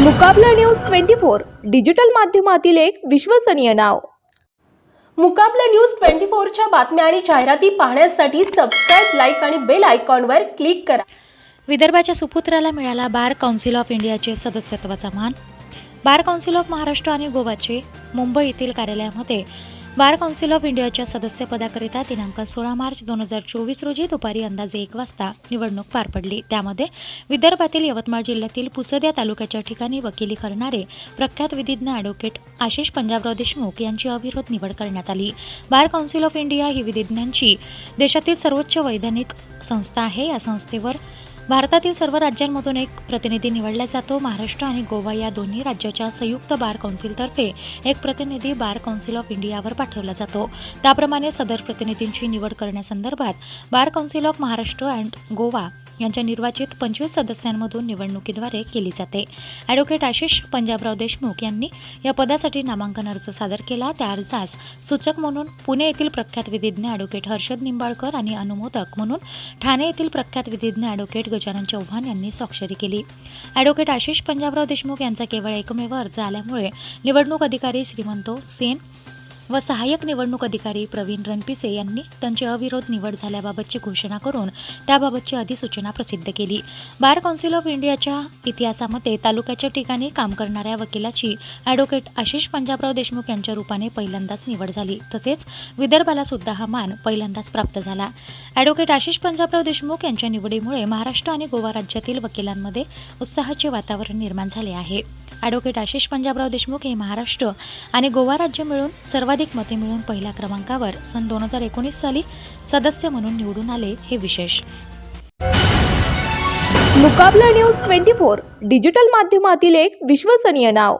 Muqabla news twenty four digital माध्यमातील एक विश्वसनीय नाव. मुकाबला न्यूज ट्वेंटी फोरच्या बातम्या आणि जाहिराती पाहण्यासाठी सबस्क्राईब लाईक आणि बेल आयकॉनवर क्लिक करा. विदर्भाच्या सुपुत्राला मिळाला बार काउन्सिल ऑफ इंडियाचे सदस्यत्वाचा मान. बार काउन्सिल ऑफ महाराष्ट्र आणि गोवाचे मुंबई येथील कार्यालयामध्ये बार काउन्सिल ऑफ इंडियाच्या सदस्यपदाकरिता दिनांक सोळा मार्च दोन हजार चोवीस रोजी दुपारी अंदाजे एक वाजता निवडणूक पार पडली. त्यामध्ये विदर्भातील यवतमाळ जिल्ह्यातील पुसद या तालुक्याच्या ठिकाणी वकिली करणारे प्रख्यात विधिज्ञ ॲडव्होकेट आशिष पंजाबराव देशमुख यांची अविरोध निवड करण्यात आली. बार काउन्सिल ऑफ इंडिया ही विधिज्ञांची देशातील सर्वोच्च वैधानिक संस्था आहे. या संस्थेवर भारतातील सर्व राज्यांमधून एक प्रतिनिधी निवडला जातो. महाराष्ट्र आणि गोवा या दोन्ही राज्याच्या संयुक्त बार काउन्सिलतर्फे एक प्रतिनिधी बार काउन्सिल ऑफ इंडियावर पाठवला जातो. त्याप्रमाणे सदर प्रतिनिधींची निवड करण्यासंदर्भात bar council of Maharashtra and Goa यांच्या निर्वाचित पंचवीस सदस्यांमधून निवडणुकीद्वारे केली जाते. ॲडव्होकेट आशिष पंजाबराव देशमुख यांनी या पदासाठी नामांकन अर्ज सादर केला. त्या अर्जास सूचक म्हणून पुणे येथील प्रख्यात विधिज्ञ ॲडव्होकेट हर्षद निंबाळकर आणि अनुमोदक म्हणून ठाणे येथील प्रख्यात विधिज्ञ ॲडव्होकेट गजानन चव्हाण यांनी स्वाक्षरी केली. ॲडव्होकेट आशिष पंजाबराव देशमुख यांचा केवळ एकमेव अर्ज आल्यामुळे निवडणूक अधिकारी श्रीमंतो सेन व सहाय्यक निवडणूक अधिकारी प्रवीण रणपिसे यांनी त्यांची अविरोध निवड झाल्याबाबतची घोषणा करून त्याबाबतची अधिसूचना प्रसिद्ध केली. बार काउन्सिल ऑफ इंडियाच्या इतिहासामध्ये तालुक्याच्या ठिकाणी काम करणाऱ्या वकिलाची ॲडव्होकेट आशिष पंजाबराव देशमुख यांच्या रूपाने पहिल्यांदाच निवड झाली. तसेच विदर्भाला सुद्धा हा मान पहिल्यांदाच प्राप्त झाला. ॲडव्होकेट आशिष पंजाबराव देशमुख यांच्या निवडीमुळे महाराष्ट्र आणि गोवा राज्यातील वकिलांमध्ये उत्साहाचे वातावरण निर्माण झाले आहे. ॲडव्होकेट आशिष पंजाबराव देशमुख हे महाराष्ट्र आणि गोवा राज्य मिळून सर्वाधिक मते मिळून पहिल्या क्रमांकावर सन दोन हजार एकोणीस साली सदस्य म्हणून निवडून आले हे विशेष. Muqabla news twenty four digital माध्यमातील एक विश्वसनीय नाव.